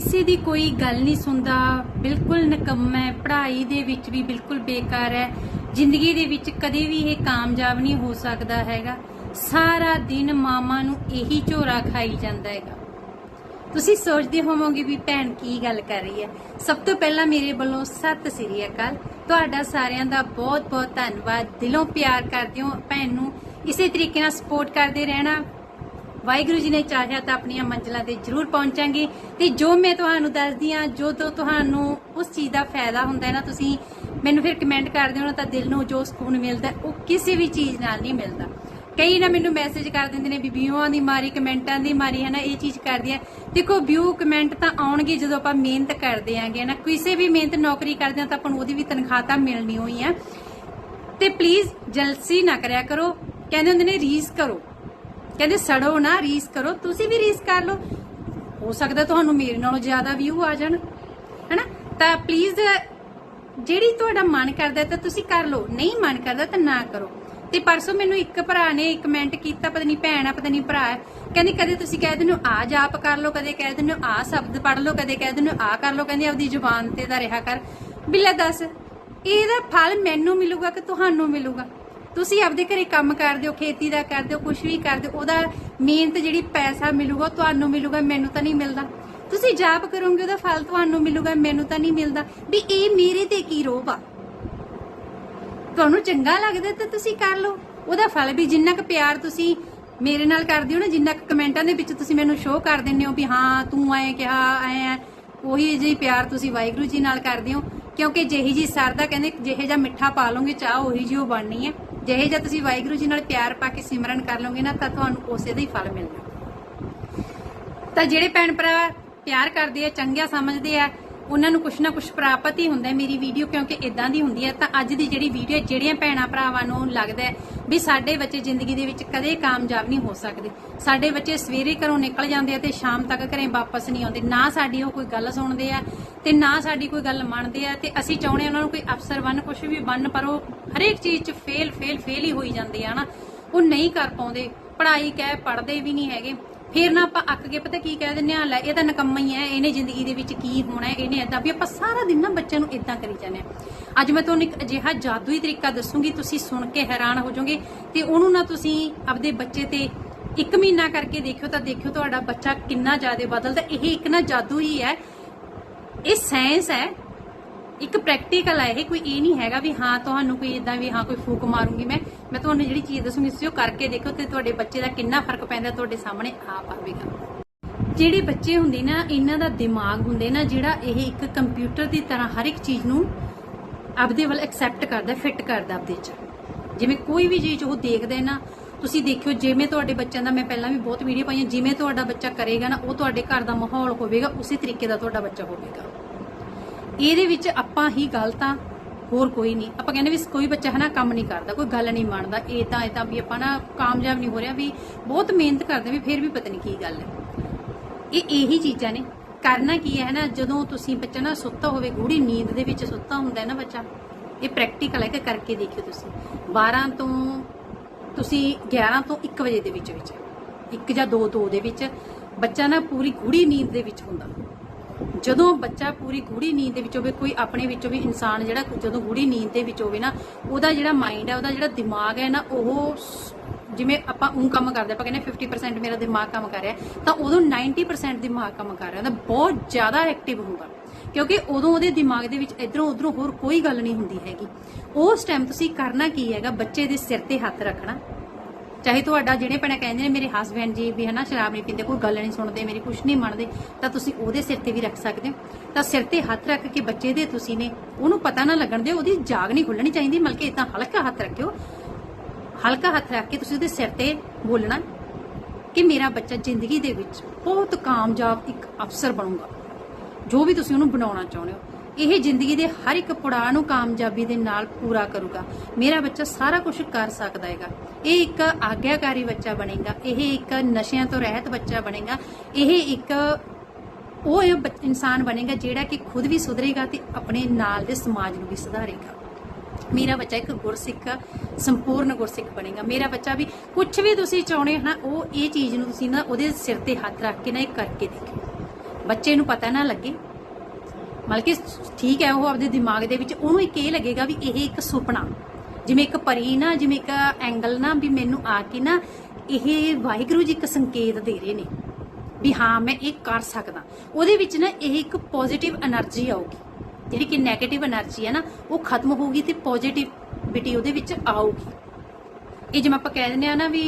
ਕਿਸੇ ਦੀ ਕੋਈ ਗੱਲ ਨਹੀਂ ਸੁਣਦਾ, ਬਿਲਕੁਲ ਨਕੰਮਾ ਹੈ, ਪੜ੍ਹਾਈ ਦੇ ਵਿੱਚ ਵੀ ਬਿਲਕੁਲ ਬੇਕਾਰ ਹੈ। ਜ਼ਿੰਦਗੀ ਦੇ ਵਿੱਚ ਕਦੇ ਵੀ ਇਹ ਕਾਮਯਾਬ ਨਹੀਂ ਹੋ ਸਕਦਾ ਹੈਗਾ। ਸਾਰਾ ਦਿਨ ਮਾਮਾ ਨੂੰ ਇਹੀ ਝੋਰਾ ਖਾਈ ਜਾਂਦਾ ਹੈਗਾ। ਤੁਸੀਂ ਸੋਚਦੇ ਹੋਵੋਗੇ ਵੀ ਭੈਣ ਕੀ ਗੱਲ ਕਰ ਰਹੀ ਹੈ। ਸਭ ਤੋਂ ਪਹਿਲਾਂ ਮੇਰੇ ਵੱਲੋਂ ਸਤਿ ਸ੍ਰੀ ਅਕਾਲ। ਤੁਹਾਡਾ ਸਾਰਿਆਂ ਦਾ ਬਹੁਤ ਬਹੁਤ ਧੰਨਵਾਦ। ਦਿਲੋਂ ਪਿਆਰ ਕਰਦੇ ਹੋ। ਭੈਣ ਨੂੰ ਇਸੇ ਤਰੀਕੇ ਨਾਲ ਸਪੋਰਟ ਕਰਦੇ ਰਹਿਣਾ। ਵਾਹਿਗੁਰੂ ਜੀ ਨੇ ਚਾਹਿਆ ਤਾਂ ਆਪਣੀਆਂ ਮੰਜ਼ਿਲਾਂ ਤੇ ਜ਼ਰੂਰ ਪਹੁੰਚਾਂਗੇ। ਤੇ ਜੋ ਮੈਂ ਤੁਹਾਨੂੰ ਦੱਸਦੀ ਆ ਜੋ ਤੋਂ ਤੁਹਾਨੂੰ ਉਸ ਚੀਜ਼ ਦਾ ਫਾਇਦਾ ਹੁੰਦਾ ਹੈ ਨਾ, ਤੁਸੀਂ ਮੈਨੂੰ ਫਿਰ ਕਮੈਂਟ ਕਰਦੇ ਹੋ ਨਾ ਤਾਂ ਦਿਲ ਨੂੰ ਜੋ ਸਕੂਨ ਮਿਲਦਾ ਉਹ ਕਿਸੇ ਵੀ ਚੀਜ਼ ਨਾਲ ਨਹੀਂ ਮਿਲਦਾ। ਕਈ ਨਾ ਮੈਨੂੰ ਮੈਸੇਜ ਕਰ ਦਿੰਦੇ ਨੇ ਵੀ ਵਿਊਆਂ ਦੀ ਮਾਰੀ ਕਮੈਂਟਾਂ ਦੀ ਮਾਰੀ, ਹੈ ਨਾ, ਇਹ ਚੀਜ਼ ਕਰਦੀ ਆ ਦੇਖੋ ਵਿਊ ਕਮੈਂਟ ਤਾਂ ਆਉਣਗੇ ਜਦੋਂ ਆਪਾਂ ਮਿਹਨਤ ਕਰਦੇ ਆਂਗੇ ਨਾ। ਕਿਸੇ ਵੀ ਮਿਹਨਤ ਨੌਕਰੀ ਕਰਦੇ ਆ ਤਾਂ ਆਪਾਂ ਨੂੰ ਉਹਦੀ ਵੀ ਤਨਖਾਹ ਤਾਂ ਮਿਲਣੀ ਹੋਈ ਆ ਤੇ ਪਲੀਜ਼ ਜਲਸੀ ਨਾ ਕਰਿਆ ਕਰੋ। ਕਹਿੰਦੇ ਹੁੰਦੇ ਨੇ ਰੀਸ ਕਰੋ। ਕਹਿੰਦੇ ਸੜੋ ਨਾ, ਰੀਸ ਕਰੋ। ਤੁਸੀਂ ਵੀ ਰੀਸ ਕਰ ਲਓ। ਹੋ ਸਕਦਾ ਤੁਹਾਨੂੰ ਮੇਰੇ ਨਾਲੋਂ ਜ਼ਿਆਦਾ ਵਿਊ ਆ ਜਾਣ। ਹੈਨਾ? ਤਾਂ ਪਲੀਜ਼ ਜਿਹੜੀ ਤੁਹਾਡਾ ਮਨ ਕਰਦਾ ਤਾਂ ਤੁਸੀਂ ਕਰ ਲਓ। ਨਹੀਂ ਮਨ ਕਰਦਾ ਤਾਂ ਨਾ ਕਰੋ। ਤੇ ਪਰਸੋਂ ਮੈਨੂੰ ਇੱਕ ਭਰਾ ਨੇ ਇੱਕ ਕਮੈਂਟ ਕੀਤਾ, ਪਤਾ ਨਹੀਂ ਭੈਣ ਆ, ਪਤਾ ਨਹੀਂ ਭਰਾ ਹੈ ਕਹਿੰਦੀ ਕਦੇ ਤੁਸੀਂ ਕਹਿ ਦਿੰਦੇ ਹੋ ਆ ਜਾਪ ਕਰ ਲਓ। ਕਦੇ ਕਹਿ ਦਿੰਦੇ ਹੋ ਆ ਸ਼ਬਦ ਪੜ ਲਓ। ਕਦੇ ਕਹਿ ਦਿੰਦੇ ਹੋ ਆ ਕਰ ਲਓ। ਕਹਿੰਦੇ ਆਪਦੀ ਜ਼ੁਬਾਨ ਤੇ ਦਾ ਰਿਹਾ ਕਰ। ਬਿੱਲਾ ਦੱਸ, ਇਹਦਾ ਫਲ ਮੈਨੂੰ ਮਿਲੂਗਾ ਕਿ ਤੁਹਾਨੂੰ ਮਿਲੂਗਾ? ਤੁਸੀਂ ਆਪਦੇ ਘਰੇ ਕੰਮ ਕਰਦੇ ਹੋ, ਖੇਤੀ ਦਾ ਕਰਦੇ ਹੋ ਕੁਝ ਵੀ ਕਰਦੇ ਹੋ, ਉਹਦਾ ਮਿਹਨਤ ਜਿਹੜੀ ਪੈਸਾ ਮਿਲੂਗਾ, ਤੁਹਾਨੂੰ ਮਿਲੂਗਾ, ਮੈਨੂੰ ਤਾਂ ਨਹੀਂ ਮਿਲਦਾ। ਤੁਸੀਂ ਜਾਪ ਕਰੋਗੇ, ਉਹਦਾ ਫਲ ਤੁਹਾਨੂੰ ਮਿਲੂਗਾ, ਮੈਨੂੰ ਤਾਂ ਨਹੀਂ ਮਿਲਦਾ। ਵੀ ਇਹ ਮੇਰੇ ਤੇ ਕੀ ਰੋਬ ਆ? ਤੁਹਾਨੂੰ ਚੰਗਾ ਲੱਗਦਾ ਤਾਂ ਤੁਸੀਂ ਕਰ ਲਓ। ਉਹਦਾ ਫਲ ਵੀ ਜਿੰਨਾ ਕੁ ਪਿਆਰ ਤੁਸੀਂ ਮੇਰੇ ਨਾਲ ਕਰਦੇ ਹੋ ਨਾ, ਜਿੰਨਾ ਕੁ ਕਮੈਂਟਾਂ ਦੇ ਵਿੱਚ ਤੁਸੀਂ ਮੈਨੂੰ ਸ਼ੋਅ ਕਰ ਦਿੰਦੇ ਹੋ ਵੀ ਹਾਂ, ਤੂੰ ਐ ਕਿਹਾ, ਐ ਆ ਉਹੀ ਜਿਹੀ ਪਿਆਰ ਤੁਸੀਂ ਵਾਹਿਗੁਰੂ ਜੀ ਨਾਲ ਕਰਦੇ ਹੋ। ਕਿਉਂਕਿ ਜਿਹੀ ਜੀ ਸਰਦਾ ਕਹਿੰਦੇ, ਜਿਹੇ ਜਿਹਾ ਮਿੱਠਾ ਪਾ ਲਓਗੇ, ਚਾਹ ਉਹੀ ਜੀ ਉਹ ਬਣਨੀ ਹੈ। ਜਿਹੇ ਜਿਹਾ ਤੁਸੀਂ ਵਾਹਿਗੁਰੂ ਜੀ ਨਾਲ ਪਿਆਰ ਪਾ ਕੇ ਸਿਮਰਨ ਕਰ ਲਓਗੇ ਨਾ, ਤਾਂ ਤੁਹਾਨੂੰ ਉਸੇ ਦਾ ਹੀ ਫਲ ਮਿਲਣਾ ਤਾਂ ਜਿਹੜੇ ਭੈਣ ਭਰਾ ਪਿਆਰ ਕਰਦੇ ਆ, ਚੰਗਿਆ ਸਮਝਦੇ ਆ ਉਹਨਾਂ ਨੂੰ ਕੁਛ ਨਾ ਕੁਛ ਪ੍ਰਾਪਤ ਹੀ ਹੁੰਦਾ ਮੇਰੀ ਵੀਡੀਓ, ਕਿਉਂਕਿ ਇਦਾਂ ਦੀ ਹੁੰਦੀ ਹੈ। ਤਾਂ ਅੱਜ ਦੀ ਜਿਹੜੀ ਵੀਡੀਓ ਜਿਹੜੀਆਂ ਭੈਣਾਂ ਭਰਾਵਾਂ ਨੂੰ ਲੱਗਦਾ ਵੀ ਸਾਡੇ ਬੱਚੇ ਜ਼ਿੰਦਗੀ ਦੇ ਵਿੱਚ ਕਦੇ ਕਾਮਯਾਬ ਨਹੀਂ ਹੋ ਸਕਦੇ। ਸਾਡੇ ਬੱਚੇ ਸਵੇਰੇ ਘਰੋਂ ਨਿਕਲ ਜਾਂਦੇ ਆ ਤੇ ਸ਼ਾਮ ਤੱਕ ਘਰੇ ਵਾਪਸ ਨਹੀਂ ਆਉਂਦੇ। ਨਾ ਸਾਡੀ ਉਹ ਕੋਈ ਗੱਲ ਸੁਣਦੇ ਆ ਤੇ ਨਾ ਸਾਡੀ ਕੋਈ ਗੱਲ ਮੰਨਦੇ ਆ। ਤੇ ਅਸੀਂ ਚਾਹੁੰਦੇ ਹਾਂ ਉਹਨਾਂ ਨੂੰ ਕੋਈ ਅਫਸਰ ਬਣ, ਕੁਛ ਵੀ ਬਣ, ਪਰ ਉਹ ਹਰੇਕ ਚੀਜ਼ 'ਚ ਫੇਲ ਫੇਲ ਫੇਲ ਹੀ ਹੋਈ ਜਾਂਦੇ ਆ ਨਾ ਉਹ ਨਹੀਂ ਕਰ ਪਾਉਂਦੇ। ਪੜ੍ਹਾਈ ਕਹਿ ਪੜ੍ਹਦੇ ਵੀ ਨਹੀਂ ਹੈਗੇ। ਫਿਰ ਨਾ ਆਪਾਂ ਅੱਕ ਕੇ ਪਤਾ ਕੀ ਕਹਿ ਦਿੰਦੇ ਆ, ਲੈ ਇਹ ਤਾਂ ਨਕੰਮਾ ਹੀ ਹੈ, ਇਹਨੇ ਜ਼ਿੰਦਗੀ ਦੇ ਵਿੱਚ ਕੀ ਹੋਣਾ ਹੈ, ਇਹਨੇ ਏਦਾਂ ਵੀ ਆਪਾਂ ਸਾਰਾ ਦਿਨ ਨਾ ਬੱਚਿਆਂ ਨੂੰ ਇਦਾਂ ਕਰੀ ਜਾਂਦੇ ਆ ਅੱਜ ਮੈਂ ਤੁਹਾਨੂੰ ਇੱਕ ਅਜਿਹਾ ਜਾਦੂਈ ਤਰੀਕਾ ਦੱਸੂਗੀ, ਤੁਸੀਂ ਸੁਣ ਕੇ ਹੈਰਾਨ ਹੋ ਜਾਓਗੇ ਤੇ ਉਹਨੂੰ ਨਾ ਤੁਸੀਂ ਆਪਦੇ ਬੱਚੇ ਤੇ ਇੱਕ ਮਹੀਨਾ ਕਰਕੇ ਦੇਖਿਓ ਤਾਂ ਦੇਖਿਓ ਤੁਹਾਡਾ ਬੱਚਾ ਕਿੰਨਾ ਜ਼ਿਆਦਾ ਬਦਲਦਾ। ਇਹ ਇੱਕ ਨਾ ਜਾਦੂ ਹੀ ਹੈ ਇਹ ਸਾਇੰਸ ਹੈ, ਇੱਕ ਪ੍ਰੈਕਟੀਕਲ ਹੈ, ਇਹ ਕੋਈ ਇਹ ਨਹੀਂ ਹੈਗਾ ਵੀ ਹਾਂ, ਤੁਹਾਨੂੰ ਕੋਈ ਇਦਾਂ ਵੀ ਹਾਂ, ਕੋਈ ਫੂਕ ਮਾਰੂੰਗੀ ਮੈਂ। ਮੈਂ ਤੁਹਾਨੂੰ ਜਿਹੜੀ ਚੀਜ਼ ਦੱਸੂਗੀ ਤੁਸੀਂ ਉਹ ਕਰਕੇ ਦੇਖੋ ਤੇ ਤੁਹਾਡੇ ਬੱਚੇ ਦਾ ਕਿੰਨਾ ਫ਼ਰਕ ਪੈਂਦਾ ਤੁਹਾਡੇ ਸਾਹਮਣੇ ਆਪ ਆਵੇਗਾ। ਜਿਹੜੇ ਬੱਚੇ ਹੁੰਦੇ ਨਾ, ਇਹਨਾਂ ਦਾ ਦਿਮਾਗ ਹੁੰਦੇ ਨਾ, ਜਿਹੜਾ ਇਹ ਇੱਕ ਕੰਪਿਊਟਰ ਦੀ ਤਰ੍ਹਾਂ ਹਰ ਇੱਕ ਚੀਜ਼ ਨੂੰ ਆਪਦੇ ਵੱਲ ਐਕਸੈਪਟ ਕਰਦਾ ਫਿੱਟ ਕਰਦਾ ਆਪਦੇ ਚ। ਜਿਵੇਂ ਕੋਈ ਵੀ ਚੀਜ਼ ਉਹ ਦੇਖਦਾ ਨਾ, ਤੁਸੀਂ ਦੇਖਿਓ ਜਿਵੇਂ ਤੁਹਾਡੇ ਬੱਚਿਆਂ ਦਾ ਮੈਂ ਪਹਿਲਾਂ ਵੀ ਬਹੁਤ ਵੀਡੀਓ ਪਾਈਆਂ, ਜਿਵੇਂ ਤੁਹਾਡਾ ਬੱਚਾ ਕਰੇਗਾ ਨਾ, ਉਹ ਤੁਹਾਡੇ ਘਰ ਦਾ ਮਾਹੌਲ ਹੋਵੇਗਾ, ਉਸੇ ਤਰੀਕੇ ਦਾ ਤੁਹਾਡਾ ਬੱਚਾ ਹੋਵੇਗਾ। ਇਹਦੇ ਵਿੱਚ ਆਪਾਂ ਹੀ ਗਲਤ ਆ ਹੋਰ ਕੋਈ ਨਹੀਂ। ਆਪਾਂ ਕਹਿੰਦੇ ਵੀ ਕੋਈ ਬੱਚਾ ਹਨਾ ਕੰਮ ਨਹੀਂ ਕਰਦਾ, ਕੋਈ ਗੱਲ ਨਹੀਂ ਮੰਨਦਾ ਇਹ ਤਾਂ ਇਹ ਤਾਂ ਵੀ ਆਪਾਂ ਨਾ ਕਾਮਯਾਬ ਨਹੀਂ ਹੋ ਰਿਹਾ ਵੀ ਬਹੁਤ ਮਿਹਨਤ ਕਰਦੇ ਵੀ ਫਿਰ ਵੀ ਪਤਾ ਨਹੀਂ ਕੀ ਗੱਲ ਹੈ। ਇਹ ਇਹੀ ਚੀਜ਼ਾਂ ਨੇ। ਕਰਨਾ ਕੀ ਹੈ ਨਾ ਜਦੋਂ ਤੁਸੀਂ ਬੱਚਾ ਨਾ ਸੁੱਤਾ ਹੋਵੇ ਗੂੜੀ ਨੀਂਦ ਦੇ ਵਿੱਚ ਸੁੱਤਾ ਹੁੰਦਾ ਹੈ ਨਾ ਬੱਚਾ, ਇਹ ਪ੍ਰੈਕਟੀਕਲ ਹੈ ਕਿ ਕਰਕੇ ਦੇਖਿਓ ਤੁਸੀਂ। 12 ਤੋਂ, ਤੁਸੀਂ 11 ਤੋਂ 1 ਵਜੇ ਦੇ ਵਿੱਚ ਵਿੱਚ 1 ਜਾਂ 2 2 ਦੇ ਵਿੱਚ ਬੱਚਾ ਨਾ ਪੂਰੀ ਗੂੜੀ ਨੀਂਦ ਦੇ ਵਿੱਚ ਹੁੰਦਾ। ਜਦੋਂ ਬੱਚਾ ਪੂਰੀ ਗੂੜੀ ਨੀਂਦ ਦੇ ਵਿੱਚ ਹੋਵੇ, ਕੋਈ ਆਪਣੇ ਵਿੱਚੋਂ ਵੀ ਇਨਸਾਨ ਜਿਹੜਾ ਜਦੋਂ ਗੂੜੀ ਨੀਂਦ ਦੇ ਵਿੱਚ ਹੋਵੇ ਨਾ, ਉਹਦਾ ਜਿਹੜਾ ਮਾਈਂਡ ਹੈ ਉਹਦਾ ਜਿਹੜਾ ਦਿਮਾਗ ਹੈ ਨਾ, ਉਹ ਜਿਵੇਂ ਆਪਾਂ ਉਹ ਕੰਮ ਕਰਦੇ ਆਪਾਂ ਕਹਿੰਦੇ 50% ਮੇਰਾ ਦਿਮਾਗ ਕੰਮ ਕਰ ਰਿਹਾ, ਤਾਂ ਉਦੋਂ 90% ਦਿਮਾਗ ਕੰਮ ਕਰ ਰਿਹਾ ਹੁੰਦਾ ਬਹੁਤ ਜ਼ਿਆਦਾ ਐਕਟਿਵ ਹੁੰਦਾ ਕਿਉਂਕਿ ਉਦੋਂ ਉਹਦੇ ਦਿਮਾਗ ਦੇ ਵਿੱਚ ਇਧਰੋਂ ਉਧਰੋਂ ਹੋਰ ਕੋਈ ਗੱਲ ਨਹੀਂ ਹੁੰਦੀ ਹੈਗੀ। ਉਸ ਟਾਈਮ ਤੁਸੀਂ ਕਰਨਾ ਕੀ ਹੈਗਾ, ਬੱਚੇ ਦੇ ਸਿਰ ਤੇ ਹੱਥ ਰੱਖਣਾ। ਚਾਹੇ ਤੁਹਾਡਾ ਜਿਹੜੇ ਭੈਣਾਂ ਕਹਿੰਦੇ ਨੇ ਮੇਰੇ ਹਸਬੰਡ ਜੀ ਵੀ ਹਨਾ ਸ਼ਰਾਬ ਨਹੀਂ ਪੀਂਦੇ, ਕੋਈ ਗੱਲ ਨਹੀਂ ਸੁਣਦੇ, ਮੇਰੀ ਕੁਛ ਨਹੀਂ ਮੰਨਦੇ, ਤਾਂ ਤੁਸੀਂ ਉਹਦੇ ਸਿਰ ਤੇ ਵੀ ਰੱਖ ਸਕਦੇ ਹੋ। ਤਾਂ ਸਿਰ ਤੇ ਹੱਥ ਰੱਖ ਕੇ ਬੱਚੇ ਦੇ ਤੁਸੀਂ ਨੇ, ਉਹਨੂੰ ਪਤਾ ਨਾ ਲੱਗਣ ਦੇ ਉਹਦੀ ਜਾਗ ਨਹੀਂ ਖੁੱਲਣੀ ਚਾਹੀਦੀ, ਬਲਕਿ ਇਦਾਂ ਹਲਕਾ ਹੱਥ ਰੱਖਿਓ। ਹਲਕਾ ਹੱਥ ਰੱਖ ਕੇ ਤੁਸੀਂ ਉਹਦੇ ਸਿਰ ਤੇ ਬੋਲਣਾ ਕਿ ਮੇਰਾ ਬੱਚਾ ਜ਼ਿੰਦਗੀ ਦੇ ਵਿੱਚ ਬਹੁਤ ਕਾਮਯਾਬ ਇੱਕ ਅਫਸਰ ਬਣੂਗਾ। ਜੋ ਵੀ ਤੁਸੀਂ ਉਹਨੂੰ ਬਣਾਉਣਾ ਚਾਹੁੰਦੇ ਹੋ, ਇਹ ਜ਼ਿੰਦਗੀ ਦੇ ਹਰ ਇੱਕ ਪੜਾਅ ਨੂੰ ਕਾਮਯਾਬੀ ਦੇ ਨਾਲ ਪੂਰਾ ਕਰੂਗਾ। ਮੇਰਾ ਬੱਚਾ ਸਾਰਾ ਕੁਝ ਕਰ ਸਕਦਾ ਹੈਗਾ। ਇਹ ਇੱਕ ਆਗਿਆਕਾਰੀ ਬੱਚਾ ਬਣੇਗਾ, ਇਹ ਇੱਕ ਨਸ਼ਿਆਂ ਤੋਂ ਰਹਿਤ ਬੱਚਾ ਬਣੇਗਾ, ਇਹ ਇੱਕ ਉਹ ਇਨਸਾਨ ਬਣੇਗਾ ਜਿਹੜਾ ਕਿ ਖੁਦ ਵੀ ਸੁਧਰੇਗਾ ਤੇ ਆਪਣੇ ਨਾਲ ਦੇ ਸਮਾਜ ਨੂੰ ਵੀ ਸੁਧਾਰੇਗਾ। ਮੇਰਾ ਬੱਚਾ ਇੱਕ ਗੁਰਸਿੱਖ, ਸੰਪੂਰਨ ਗੁਰਸਿੱਖ ਬਣੇਗਾ। ਮੇਰਾ ਬੱਚਾ ਵੀ ਕੁਝ ਵੀ ਤੁਸੀਂ ਚਾਹੁੰਦੇ ਹੋ ਨਾ, ਉਹ ਇਹ ਚੀਜ਼ ਨੂੰ ਤੁਸੀਂ ਨਾ ਉਹਦੇ ਸਿਰ ਤੇ ਹੱਥ ਰੱਖ ਕੇ ਨਾ ਇਹ ਕਰਕੇ ਦੇਖਿਓ। ਬੱਚੇ ਨੂੰ ਪਤਾ ਨਾ ਲੱਗੇ। ਮਤਲਬ ਕਿ ਠੀਕ ਹੈ ਉਹ ਆਪਦੇ ਦਿਮਾਗ ਦੇ ਵਿੱਚ, ਉਹਨੂੰ ਇੱਕ ਇਹ ਲੱਗੇਗਾ ਵੀ ਇਹ ਇੱਕ ਸੁਪਨਾ। ਜਿਵੇਂ ਇੱਕ ਪਰੀ ਨਾ, ਜਿਵੇਂ ਇੱਕ ਐਂਗਲ ਨਾ ਵੀ ਮੈਨੂੰ ਆ ਕੇ ਨਾ ਇਹ ਵਾਹਿਗੁਰੂ ਜੀ ਇੱਕ ਸੰਕੇਤ ਦੇ ਰਹੇ ਨੇ ਵੀ ਹਾਂ, ਮੈਂ ਇਹ ਕਰ ਸਕਦਾ। ਉਹਦੇ ਵਿੱਚ ਨਾ ਇਹ ਇੱਕ ਪੋਜ਼ਿਟਿਵ એનર્ਜੀ ਆਊਗੀ। ਜਿਹੜੀ ਕਿ ਨੈਗੇਟਿਵ એનર્ਜੀ ਹੈ ਨਾ, ਉਹ ਖਤਮ ਹੋਊਗੀ ਤੇ ਪੋਜ਼ਿਟਿਵਿਟੀ ਉਹਦੇ ਵਿੱਚ ਆਊਗੀ। ਇਹ ਜਿਵੇਂ ਆਪਾਂ ਕਹਿ ਦਿੰਦੇ ਆ ਨਾ ਵੀ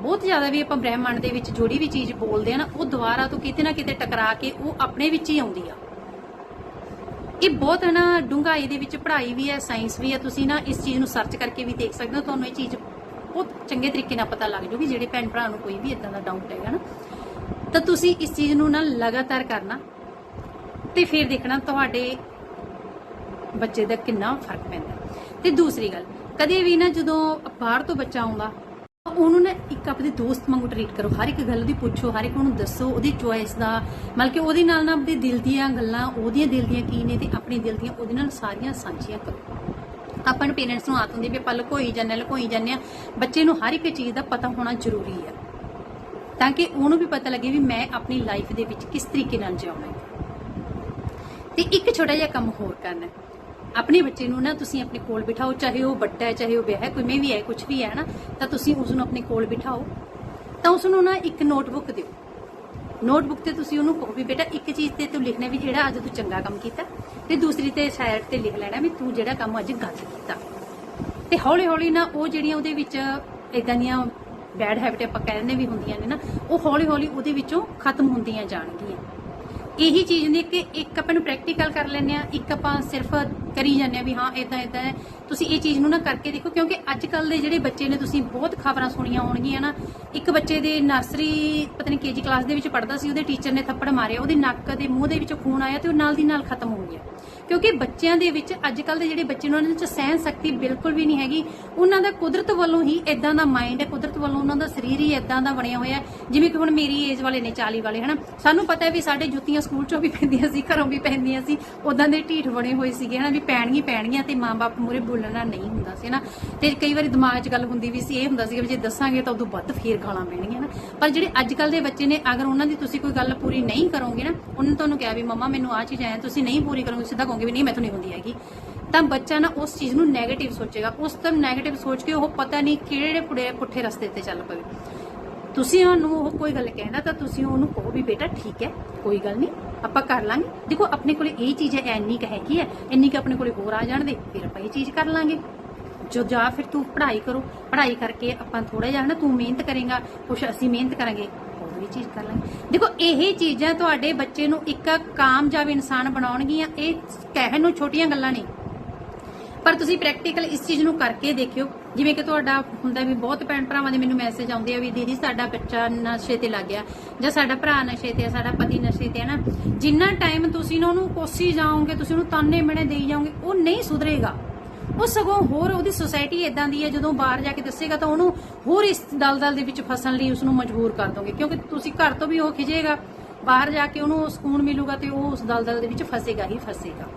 ਬਹੁਤ ਜ਼ਿਆਦਾ ਵੀ ਆਪਾਂ ਬ੍ਰਹਿਮੰਡ ਦੇ ਵਿੱਚ ਜੋੜੀ ਵੀ ਚੀਜ਼ ਬੋਲਦੇ ਆ ਨਾ, ਉਹ ਦੁਬਾਰਾ ਤੋਂ ਕਿਤੇ ਨਾ ਕਿਤੇ ਟਕਰਾ ਕੇ ਉਹ ਆਪਣੇ ਵਿੱਚ ਹੀ ਆਉਂਦੀ ਆ। ਇਹ ਬਹੁਤ ਹੈ ਨਾ ਡੂੰਘਾਈ ਦੇ ਵਿੱਚ ਪੜ੍ਹਾਈ ਵੀ ਹੈ, ਸਾਇੰਸ ਵੀ ਹੈ। ਤੁਸੀਂ ਨਾ ਇਸ ਚੀਜ਼ ਨੂੰ ਸਰਚ ਕਰਕੇ ਵੀ ਦੇਖ ਸਕਦੇ ਹੋ। ਤੁਹਾਨੂੰ ਇਹ ਚੀਜ਼ ਬਹੁਤ ਚੰਗੇ ਤਰੀਕੇ ਨਾਲ ਪਤਾ ਲੱਗ ਜੂਗੀ, ਜਿਹੜੇ ਭੈਣ ਭਰਾ ਨੂੰ ਕੋਈ ਵੀ ਇਦਾਂ ਦਾ ਡਾਊਟ ਹੈਗਾ ਨਾ। ਤਾਂ ਤੁਸੀਂ ਇਸ ਚੀਜ਼ ਨੂੰ ਨਾ ਲਗਾਤਾਰ ਕਰਨਾ ਤੇ ਫਿਰ ਦੇਖਣਾ ਤੁਹਾਡੇ ਬੱਚੇ ਦਾ ਕਿੰਨਾ ਫ਼ਰਕ ਪੈਂਦਾ। ਤੇ ਦੂਸਰੀ ਗੱਲ, ਕਦੇ ਵੀ ਨਾ ਜਦੋਂ ਬਾਹਰ ਤੋਂ ਬੱਚਾ ਆਉਂਦਾ ਉਹਨੂੰ ਨਾ ਇੱਕ ਆਪਣੇ ਦੋਸਤ ਵਾਂਗੂ ਟਰੀਟ ਕਰੋ। ਹਰ ਇੱਕ ਗੱਲ ਦੀ ਪੁੱਛੋ, ਹਰ ਇੱਕ ਉਹਨੂੰ ਦੱਸੋ, ਉਹਦੀ ਚੋਇਸ ਦਾ। ਮਤਲਬ ਕਿ ਉਹਦੇ ਨਾਲ ਨਾ ਆਪਣੇ ਦਿਲ ਦੀਆਂ ਗੱਲਾਂ, ਉਹਦੀਆਂ ਦਿਲ ਦੀਆਂ ਕੀ ਨੇ ਤੇ ਆਪਣੇ ਦਿਲ ਦੀਆਂ ਉਹਦੇ ਨਾਲ ਸਾਰੀਆਂ ਸਾਂਝੀਆਂ ਕਰੋ। ਆਪਾਂ ਨੂੰ ਪੇਰੈਂਟਸ ਨੂੰ ਆਤ ਹੁੰਦੀ ਵੀ ਆਪਾਂ ਲੁਕੋਈ ਜਾਂਦੇ ਲੁਕੋਈ ਜਾਂਦੇ ਆ ਬੱਚੇ ਨੂੰ ਹਰ ਇੱਕ ਚੀਜ਼ ਦਾ ਪਤਾ ਹੋਣਾ ਜ਼ਰੂਰੀ ਹੈ। ਤਾਂ ਕਿ ਉਹਨੂੰ ਵੀ ਪਤਾ ਲੱਗੇ ਵੀ ਮੈਂ ਆਪਣੀ ਲਾਈਫ ਦੇ ਵਿੱਚ ਕਿਸ ਤਰੀਕੇ ਨਾਲ ਜਿਉਣਾ ਤੇ ਇੱਕ ਛੋਟਾ ਜਿਹਾ ਕੰਮ ਹੋਰ ਕਰਨਾ ਆਪਣੇ ਬੱਚੇ ਨੂੰ ਨਾ ਤੁਸੀਂ ਆਪਣੇ ਕੋਲ ਬਿਠਾਓ, ਚਾਹੇ ਉਹ ਵੱਡਾ ਹੈ, ਚਾਹੇ ਉਹ ਵਿਆਹ ਹੈ, ਕੋਈ ਵੀ ਹੈ ਕੁਝ ਵੀ ਹੈ ਨਾ, ਤਾਂ ਤੁਸੀਂ ਉਸ ਨੂੰ ਆਪਣੇ ਕੋਲ ਬਿਠਾਓ। ਤਾਂ ਉਸ ਨੂੰ ਨਾ ਇੱਕ ਨੋਟਬੁੱਕ ਦਿਓ। ਨੋਟਬੁੱਕ ਤੇ ਤੁਸੀਂ ਉਹਨੂੰ ਕਹੋ ਵੀ ਬੇਟਾ ਇੱਕ ਚੀਜ਼ ਤੇ ਤੂੰ ਲਿਖਣਾ ਵੀ ਜਿਹੜਾ ਅੱਜ ਤੂੰ ਚੰਗਾ ਕੰਮ ਕੀਤਾ ਤੇ ਦੂਸਰੀ ਤੇ ਸਾਈਡ ਤੇ ਲਿਖ ਲੈਣਾ ਵੀ ਤੂੰ ਜਿਹੜਾ ਕੰਮ ਅੱਜ ਗਲਤ ਕੀਤਾ। ਤੇ ਹੌਲੀ ਹੌਲੀ ਨਾ ਉਹ ਜਿਹੜੀਆਂ ਉਹਦੇ ਵਿੱਚ ਇਦਾਂ ਦੀਆਂ ਬੈਡ ਹੈਬਿਟ ਆਪਾਂ ਕਹਿੰਦੇ ਵੀ ਹੁੰਦੀਆਂ ਨੇ ਨਾ, ਉਹ ਹੌਲੀ ਹੌਲੀ ਉਹਦੇ ਵਿੱਚੋਂ ਖਤਮ ਹੁੰਦੀਆਂ ਜਾਣਗੀਆਂ। ਇਹੀ ਚੀਜ਼ ਨੇ ਕਿ ਇੱਕ ਆਪਾਂ ਨੂੰ ਪ੍ਰੈਕਟੀਕਲ ਕਰ ਲੈਂਦੇ ਆ ਇੱਕ ਆਪਾਂ ਸਿਰਫ ਕਰੀ ਜਾਂਦੇ ਆ ਵੀ ਹਾਂ ਇਦਾਂ ਇਦਾਂ ਹੈ। ਤੁਸੀਂ ਇਹ ਚੀਜ਼ ਨੂੰ ਨਾ ਕਰਕੇ ਦੇਖੋ, ਕਿਉਂਕਿ ਅੱਜ ਕੱਲ ਦੇ ਜਿਹੜੇ ਬੱਚੇ ਨੇ, ਤੁਸੀਂ ਬਹੁਤ ਖਬਰਾਂ ਸੁਣੀਆਂ ਹੋਣਗੀਆਂ ਨਾ ਇੱਕ ਬੱਚੇ ਦੇ ਨਰਸਰੀ ਪਤਾ ਨਹੀਂ ਕੇਜੀ ਕਲਾਸ ਦੇ ਵਿੱਚ ਪੜਦਾ ਸੀ, ਉਹਦੇ ਟੀਚਰ ਨੇ ਥੱਪੜ ਮਾਰਿਆ, ਉਹਦੇ ਨੱਕ ਦੇ ਮੂੰਹ ਦੇ ਵਿੱਚੋਂ ਖੂਨ ਆਇਆ ਤੇ ਉਹ ਨਾਲ ਦੀ ਨਾਲ ਖਤਮ ਹੋ ਗਿਆ। ਕਿਉਂਕਿ ਬੱਚਿਆਂ ਦੇ ਵਿੱਚ ਅੱਜ ਕੱਲ ਦੇ ਜਿਹੜੇ ਬੱਚੇ ਨੇ, ਉਹਨਾਂ ਵਿੱਚ ਸਹਿਨ ਸ਼ਕਤੀ ਬਿਲਕੁਲ ਵੀ ਨਹੀਂ ਹੈਗੀ। ਉਹਨਾਂ ਦਾ ਕੁਦਰਤ ਵੱਲੋਂ ਹੀ ਇਦਾਂ ਦਾ ਮਾਈਂਡ ਹੈ, ਕੁਦਰਤ ਵੱਲੋਂ ਉਹਨਾਂ ਦਾ ਸਰੀਰ ਹੀ ਇਦਾਂ ਦਾ ਬਣਿਆ ਹੋਇਆ ਜਿਵੇਂ ਕਿ ਹੁਣ ਮੇਰੀ ਏਜ ਵਾਲੇ ਨੇ 40 ਵਾਲੇ, ਹਨਾ। ਸਾਨੂੰ ਪਤਾ ਹੈ ਵੀ ਸਾਡੇ ਜੁੱਤੀਆਂ ਸਕੂਲ ਚੋਂ ਵੀ ਪੈਂਦੀਆਂ ਸੀ, ਘਰੋਂ ਵੀ ਪੈਂਦੀਆਂ ਸੀ ਉਦਾਂ ਦੇ ਢੀਠ ਬਣੇ ਹੋਏ ਸੀਗੇ, ਹਨਾ, ਵੀ ਪੈਣਗੀਆਂ ਪੈਣਗੀਆਂ ਤੇ ਮਾਂ-ਬਾਪ ਮੂਰੇ ਬੋਲਣਾ ਨਹੀਂ ਹੁੰਦਾ ਸੀ, ਹਨਾ। ਤੇ ਕਈ ਵਾਰੀ ਦਿਮਾਗ 'ਚ ਗੱਲ ਹੁੰਦੀ ਵੀ ਸੀ, ਇਹ ਹੁੰਦਾ ਸੀ ਵੀ ਜੇ ਦੱਸਾਂਗੇ ਤਾਂ ਉਦੋਂ ਵੱਧ ਫੇਰ ਗਾਲਾਂ ਪੈਣਗੀਆਂ ਨਾ ਪਰ ਜਿਹੜੇ ਅੱਜ ਕੱਲ ਦੇ ਬੱਚੇ ਨੇ, ਅਗਰ ਉਹਨਾਂ ਦੀ ਤੁਸੀਂ ਕੋਈ ਗੱਲ ਪੂਰੀ ਨਹੀਂ ਕਰੋਗੇ ਨਾ, ਉਹਨਾਂ ਤੁਹਾਨੂੰ ਕਿਹਾ ਵੀ, ਮੰਮਾ, ਮੈਨੂੰ ਆ ਚੀਜ਼ ਆਇਆ ਤੁਸੀਂ ਨਹੀਂ ਪੂਰੀ ਕਰੋਗੇ, ਸਿੱਧਾ ਕਹੋਗੇ ਵੀ ਨਹੀਂ, ਮੈਥੋਂ ਨਹੀਂ ਹੁੰਦੀ ਹੈਗੀ। ਤਾਂ ਬੱਚਾ ਨਾ ਉਸ ਚੀਜ਼ ਨੂੰ 네ਗੇਟਿਵ ਸੋਚੇਗਾ। ਉਸ ਤੋਂ 네ਗੇਟਿਵ ਸੋਚ ਕੇ ਉਹ ਪਤਾ ਨਹੀਂ ਕਿਹੜੇ ਪੁੜੇ ਪੁੱਠੇ ਰਸਤੇ ਤੇ ਚੱਲ ਪਵੇ। ਤੁਸੀਂ ਉਹਨੂੰ ਉਹ ਕੋਈ ਗੱਲ ਕਹਿਣਾ ਤਾਂ ਤੁਸੀਂ ਉਹਨੂੰ ਕਹੋ ਵੀ ਬੇਟਾ ਠੀਕ ਹੈ, ਕੋਈ ਗੱਲ ਨਹੀਂ, ਆਪਾਂ ਕਰ ਲਾਂਗੇ। ਦੇਖੋ, ਆਪਣੇ ਕੋਲੇ ਇਹ ਚੀਜ਼ ਹੈ ਇੰਨੀ ਕੁ ਹੈਗੀ ਹੈ, ਇੰਨੀ ਕੁ ਆਪਣੇ ਕੋਲੇ ਹੋਰ ਆ ਜਾਣ ਦੇ, ਫਿਰ ਆਪਾਂ ਇਹ ਚੀਜ਼ ਕਰ ਲਾਂਗੇ। ਜੋ ਜਾ ਫਿਰ ਤੂੰ ਪੜ੍ਹਾਈ ਕਰੋ। ਪੜ੍ਹਾਈ ਕਰਕੇ ਆਪਾਂ ਥੋੜਾ ਜਿਹਾ ਨਾ ਤੂੰ ਮਿਹਨਤ ਕਰੇਗਾ, ਕੁਛ ਅਸੀਂ ਮਿਹਨਤ ਕਰਾਂਗੇ। ਹੋਰ ਵੀ ਚੀਜ਼ ਕਰ ਲਾਂਗੇ। ਦੇਖੋ, ਇਹ ਚੀਜ਼ਾਂ ਤੁਹਾਡੇ ਬੱਚੇ ਨੂੰ ਇੱਕ ਕਾਮਯਾਬ ਇਨਸਾਨ ਬਣਾਉਣਗੀਆਂ, ਇਹ ਕਹਿਣ ਨੂੰ ਛੋਟੀਆਂ ਗੱਲਾਂ ਨਹੀਂ। ਪਰ ਤੁਸੀਂ ਪ੍ਰੈਕਟੀਕਲ ਇਸ ਚੀਜ਼ ਨੂੰ ਕਰਕੇ ਦੇਖਿਓ। ਜਿਵੇਂ ਕਿ ਤੁਹਾਡਾ ਹੁੰਦਾ ਵੀ ਬਹੁਤ ਭੈਣ ਭਰਾਵਾਂ ਦੇ ਮੈਨੂੰ ਮੈਸੇਜ ਆਉਂਦੇ ਆ ਵੀ ਦੀਦੀ, ਸਾਡਾ ਬੱਚਾ ਨਸ਼ੇ ਤੇ ਲੱਗ ਗਿਆ। ਜਾਂ ਸਾਡਾ ਭਰਾ ਨਸ਼ੇ ਤੇ ਆ, ਸਾਡਾ ਪਤੀ ਨਸ਼ੇ ਤੇ ਹੈ ਨਾ। ਜਿੰਨਾ ਟਾਈਮ ਤੁਸੀਂ ਨਾ ਉਹਨੂੰ ਕੋਸੀ ਜਾਓਗੇ, ਤੁਸੀਂ ਉਹਨੂੰ ਤਾਨੇ ਮਿਹਣੇ ਦੇਈ ਜਾਓਗੇ, ਉਹ ਨਹੀਂ ਸੁਧਰੇਗਾ। ਉਹ ਸਗੋਂ ਹੋਰ ਉਹਦੀ ਸੋਸਾਇਟੀ ਇਦਾਂ ਦੀ ਹੈ, ਜਦੋਂ ਬਾਹਰ ਜਾ ਕੇ ਦੱਸੇਗਾ ਤਾਂ ਉਹਨੂੰ ਹੋਰ ਇਸ ਦਲਦਲ ਦੇ ਵਿੱਚ ਫਸਣ ਲਈ ਉਸ ਨੂੰ ਮਜਬੂਰ ਕਰ ਦੋਗੇ। ਕਿਉਂਕਿ ਤੁਸੀਂ ਘਰ ਤੋਂ ਵੀ ਉਹ ਖਿਜੇਗਾ, ਬਾਹਰ ਜਾ ਕੇ ਉਹਨੂੰ ਸਕੂਨ ਮਿਲੂਗਾ ਤੇ ਉਹ ਉਸ ਦਲਦਲ ਦੇ ਵਿੱਚ ਫਸੇਗਾ ਹੀ ਫਸੇਗਾ।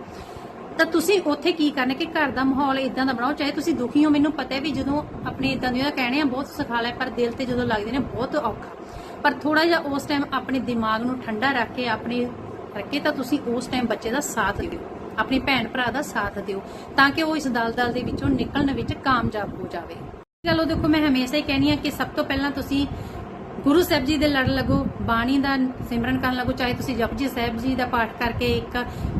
ਤਾਂ ਤੁਸੀਂ ਉੱਥੇ ਕੀ ਕਰਨਾ ਕਿ ਘਰ ਦਾ ਮਾਹੌਲ ਇਦਾਂ ਦਾ ਬਣਾਓ, ਚਾਹੇ ਤੁਸੀਂ ਦੁਖੀ ਹੋ, ਮੈਨੂੰ ਪਤਾ ਹੈ ਵੀ ਜਦੋਂ ਆਪਣੇ ਇਦਾਂ ਦੀਆਂ ਕਹਿਣੇ ਆ, ਬਹੁਤ ਸਿਖਾ ਲੈ ਪਰ ਦਿਲ ਤੇ ਜਦੋਂ ਲੱਗਦੇ ਨੇ ਬਹੁਤ ਔਖਾ। ਪਰ ਥੋੜਾ ਜਿਹਾ ਉਸ ਟਾਈਮ ਆਪਣੇ ਦਿਮਾਗ ਨੂੰ ਠੰਡਾ ਰੱਖ ਕੇ ਆਪਣੇ ਰੱਖੇ ਤਾਂ ਤੁਸੀਂ ਉਸ ਟਾਈਮ ਬੱਚੇ ਦਾ ਸਾਥ ਦਿਓ। ਆਪਣੇ ਭੈਣ ਭਰਾ ਦਾ ਸਾਥ ਦਿਓ ਤਾਂ ਕਿ ਉਹ ਇਸ ਦਲਦਲ ਦੇ ਵਿੱਚੋਂ ਨਿਕਲਣ ਵਿੱਚ ਕਾਮਯਾਬ ਹੋ ਜਾਵੇ। ਚਲੋ ਦੇਖੋ, ਮੈਂ ਹਮੇਸ਼ਾ ਹੀ ਕਹਿੰਦੀ ਆ ਕਿ ਸਭ ਤੋਂ ਪਹਿਲਾਂ ਤੁਸੀਂ ਗੁਰੂ ਸਾਹਿਬ ਜੀ ਦੇ ਲੜ ਲੱਗੋ, ਬਾਣੀ ਦਾ ਸਿਮਰਨ ਕਰਨ ਲੱਗੋ, ਚਾਹੇ ਤੁਸੀਂ ਜਪਜੀ ਸਾਹਿਬ ਜੀ ਦਾ ਪਾਠ ਕਰਕੇ ਇੱਕ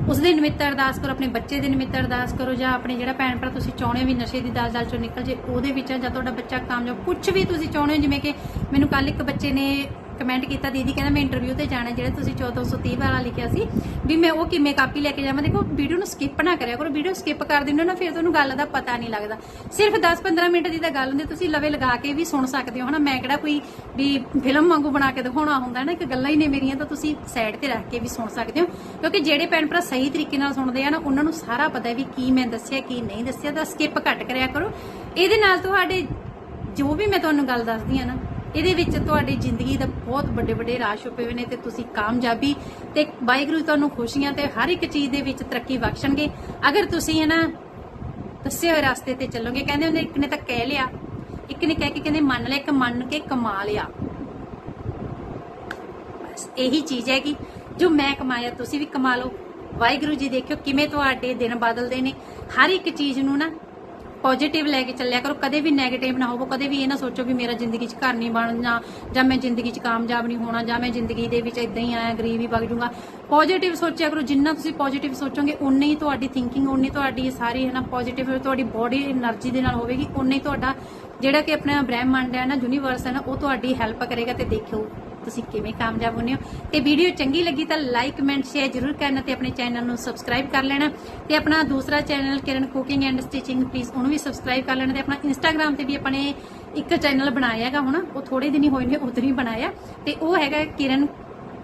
ਉਸ ਦੇ ਨਿਮਿਤ ਅਰਦਾਸ ਕਰੋ, ਆਪਣੇ ਬੱਚੇ ਦੇ ਨਿਮਿਤ ਅਰਦਾਸ ਕਰੋ, ਜਾਂ ਆਪਣੇ ਜਿਹੜਾ ਭੈਣ ਭਰਾ ਤੁਸੀਂ ਚਾਹੁੰਦੇ ਹੋ ਵੀ ਨਸ਼ੇ ਦੀ ਦਲਦਲ ਚੋਂ ਨਿਕਲ ਜੇ, ਉਹਦੇ ਵਿੱਚ ਜਾਂ ਤੁਹਾਡਾ ਬੱਚਾ ਕਾਮਯਾਬ ਕੁਝ ਵੀ ਤੁਸੀਂ ਚਾਹੁੰਦੇ ਹੋ, ਜਿਵੇਂ ਕਿ ਮੈਨੂੰ ਕੱਲ ਇੱਕ ਬੱਚੇ ਨੇ ਕਮੈਂਟ ਕੀਤਾ, ਦੀਦੀ ਕਹਿੰਦਾ ਮੈਂ ਇੰਟਰਵਿਊ ਤੇ ਜਾਣਾ, ਜਿਹੜਾ ਤੁਸੀਂ 1430 ਵਾਲਾ ਲਿਖਿਆ ਸੀ, ਵੀ ਮੈਂ ਉਹ ਕਿਵੇਂ ਕਾਪੀ ਲੈ ਕੇ ਜਾਵਾਂ? ਦੇਖੋ, ਵੀਡੀਓ ਨੂੰ ਸਕਿਪ ਨਾ ਕਰਿਆ ਕਰੋ, ਵੀਡੀਓ ਸਕਿਪ ਕਰ ਦਿੰਦੇ ਹੋ ਨਾ, ਫਿਰ ਤੁਹਾਨੂੰ ਗੱਲ ਦਾ ਪਤਾ ਨਹੀਂ ਲੱਗਦਾ। ਸਿਰਫ 10-15 ਮਿੰਟ ਦੀ ਤਾਂ ਗੱਲ ਹੁੰਦੀ, ਤੁਸੀਂ ਲਵੇ ਲਗਾ ਕੇ ਵੀ ਸੁਣ ਸਕਦੇ ਹੋ, ਹਨਾ? ਮੈਂ ਕਿਹੜਾ ਕੋਈ ਵੀ ਫਿਲਮ ਵਾਂਗੂ ਬਣਾ ਕੇ ਦਿਖਾਉਣਾ ਹੁੰਦਾ ਨਾ ਇੱਕ ਗੱਲਾਂ ਹੀ ਨੇ ਮੇਰੀਆਂ, ਤਾਂ ਤੁਸੀਂ ਸਾਈਡ ਤੇ ਰੱਖ ਕੇ ਵੀ ਸੁਣ ਸਕਦੇ ਹੋ। ਕਿਉਂਕਿ ਜਿਹੜੇ ਭੈਣ ਭਰਾ ਸਹੀ ਤਰੀਕੇ ਨਾਲ ਸੁਣਦੇ ਆ ਨਾ, ਉਹਨਾਂ ਨੂੰ ਸਾਰਾ ਪਤਾ ਵੀ ਕੀ ਮੈਂ ਦੱਸਿਆ, ਕੀ ਨਹੀਂ ਦੱਸਿਆ, ਤਾਂ ਸਕਿਪ ਘੱਟ ਕਰਿਆ ਕਰੋ। ਇਹਦੇ ਨਾਲ ਤੁਹਾਡੇ ਜੋ ਵੀ ਮੈਂ ਤੁਹਾਨੂੰ ਗੱਲ ਦੱਸਦੀ ਆ ਨਾ ਇਹਦੇ ਵਿੱਚ ਤੁਹਾਡੀ ਜ਼ਿੰਦਗੀ ਦਾ ਬਹੁਤ ਵੱਡੇ ਵੱਡੇ ਰਾਹ ਛੁਪੇ ਹੋਏ ਨੇ ਤੇ ਤੁਸੀਂ ਕਾਮਯਾਬੀ ਤੇ ਵਾਹਿਗੁਰੂ ਤੁਹਾਨੂੰ ਖੁਸ਼ੀਆਂ ਤੇ ਹਰ ਇੱਕ ਚੀਜ਼ ਦੇ ਵਿੱਚ ਤਰੱਕੀ ਬਖਸ਼ਣਗੇ। ਅਗਰ ਤੁਸੀਂ ਇਹ ਦੱਸੇ ਹੋਏ ਰਸਤੇ ਤੇ ਚੱਲੋਗੇ, ਕਹਿੰਦੇ ਹੁੰਦੇ ਇੱਕ ਨੇ ਤਾਂ ਕਹਿ ਲਿਆ, ਇੱਕ ਨੇ ਕਹਿ ਕੇ ਕਹਿੰਦੇ ਮੰਨ ਲਿਆ, ਇੱਕ ਮੰਨ ਕੇ ਕਮਾ ਲਿਆ। ਬਸ ਇਹੀ ਚੀਜ਼ ਹੈ ਕਿ ਜੋ ਮੈਂ ਕਮਾਇਆ, ਤੁਸੀਂ ਵੀ ਕਮਾ ਲਓ। ਵਾਹਿਗੁਰੂ ਜੀ ਦੇਖਿਓ ਕਿਵੇਂ ਤੁਹਾਡੇ ਦਿਨ ਬਦਲਦੇ ਨੇ। ਹਰ ਇੱਕ ਚੀਜ਼ ਨੂੰ ਨਾ ਪੋਜ਼ਿਟਿਵ ਲੈ ਕੇ ਚੱਲਿਆ ਕਰੋ, ਕਦੇ ਵੀ ਨੈਗੇਟਿਵ ਨਾ ਹੋਵੋ, ਕਦੇ ਵੀ ਇਹ ਨਾ ਸੋਚੋ ਵੀ ਮੇਰਾ ਜ਼ਿੰਦਗੀ 'ਚ ਘਰ ਨਹੀਂ ਬਣਨਾ, ਜਾਂ ਮੈਂ ਜ਼ਿੰਦਗੀ 'ਚ ਕਾਮਯਾਬ ਨਹੀਂ ਹੋਣਾ, ਜਾਂ ਮੈਂ ਜ਼ਿੰਦਗੀ ਦੇ ਵਿੱਚ ਇਦਾਂ ਹੀ ਆਇਆ, ਗਰੀਬ ਹੀ ਵਗ ਜੂਗਾ ਪੋਜ਼ਿਟਿਵ ਸੋਚਿਆ ਕਰੋ, ਜਿੰਨਾ ਤੁਸੀਂ ਪੋਜ਼ਿਟਿਵ ਸੋਚੋਗੇ ਉਨੀ ਹੀ ਤੁਹਾਡੀ ਥਿੰਕਿੰਗ ਉਨੀ ਤੁਹਾਡੀ ਸਾਰੀ ਹੈ ਨਾ ਪੋਜ਼ਿਟਿਵ ਤੁਹਾਡੀ ਬੋਡੀ એનર્ਜੀ ਦੇ ਨਾਲ ਹੋਵੇਗੀ ਉਨੀ ਤੁਹਾਡਾ ਜਿਹੜਾ ਕਿ ਆਪਣਾ ਬ੍ਰਹਿਮੰਡ ਹੈ ਨਾ ਯੂਨੀਵਰਸ ਹੈ ਨਾ, ਉਹ ਤੁਹਾਡੀ ਹੈਲਪ ਕਰੇਗਾ ਤੇ ਦੇਖਿਓ। ਤੁਸੀਂ ਕਿਵੇਂ ਕਾਮਯਾਬ ਹੁੰਦੇ ਹੋ। ਤੇ ਵੀਡੀਓ ਚੰਗੀ ਲੱਗੀ ਤਾਂ ਲਾਈਕ ਕਮੈਂਟ ਸ਼ੇਅਰ ਜ਼ਰੂਰ ਕਰਨਾ ਤੇ ਆਪਣੇ ਚੈਨਲ ਨੂੰ ਸਬਸਕ੍ਰਾਈਬ ਕਰ ਲੈਣਾ। ਤੇ ਆਪਣਾ ਦੂਸਰਾ channel Kiran cooking and stitching please ਉਹਨੂੰ ਵੀ ਸਬਸਕ੍ਰਾਈਬ ਕਰ ਲੈਣਾ ਤੇ ਆਪਣਾ ਇੰਸਟਾਗ੍ਰam ਤੇ ਵੀ ਆਪਣੇ ਇੱਕ ਚੈਨਲ ਬਣਾਇਆ ਹੈਗਾ ਹੁਣ, ਉਹ ਥੋੜੇ ਦਿਨ ਹੀ ਹੋਏ ਨੇ ਉਧਰ ਹੀ ਬਣਾਇਆ। ਤੇ ਉਹ ਹੈਗਾ ਕਿਰਨ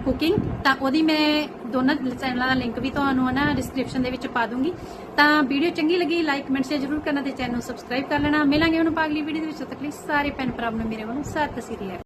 ਕੁਕਿੰਗ ਤਾਂ ਉਹਦੀ ਮੈਂ ਦੋਨਾਂ ਚੈਨਲਾਂ ਦਾ ਲਿੰਕ ਵੀ ਤੁਹਾਨੂੰ ਨਾ ਡਿਸਕ੍ਰਿਪਸ਼ਨ ਦੇ ਵਿੱਚ ਪਾ ਦੂੰਗੀ। ਤਾਂ ਵੀਡੀਓ ਚੰਗੀ ਲੱਗੀ ਲਾਈਕ ਕਮੈਂਟ ਸ਼ੇਅਰ ਜ਼ਰੂਰ ਕਰਨਾ ਤੇ ਚੈਨਲ ਨੂੰ ਸਬਸਕ੍ਰਾਈਬ ਕਰ ਲੈਣਾ। ਮਿਲਾਂਗੇ ਉਹਨੂੰ ਅਗਲੀ ਵੀਡੀਓ ਦੇ ਵਿੱਚ। ਤੱਕ ਲਈ ਸਾਰੇ ਭੈਣ ਭਰਾਵਾਂ ਨੂੰ, ਮੇਰੇ ਵੱਲੋਂ ਸਤਿ ਸ੍ਰੀ ਅਕਾਲ।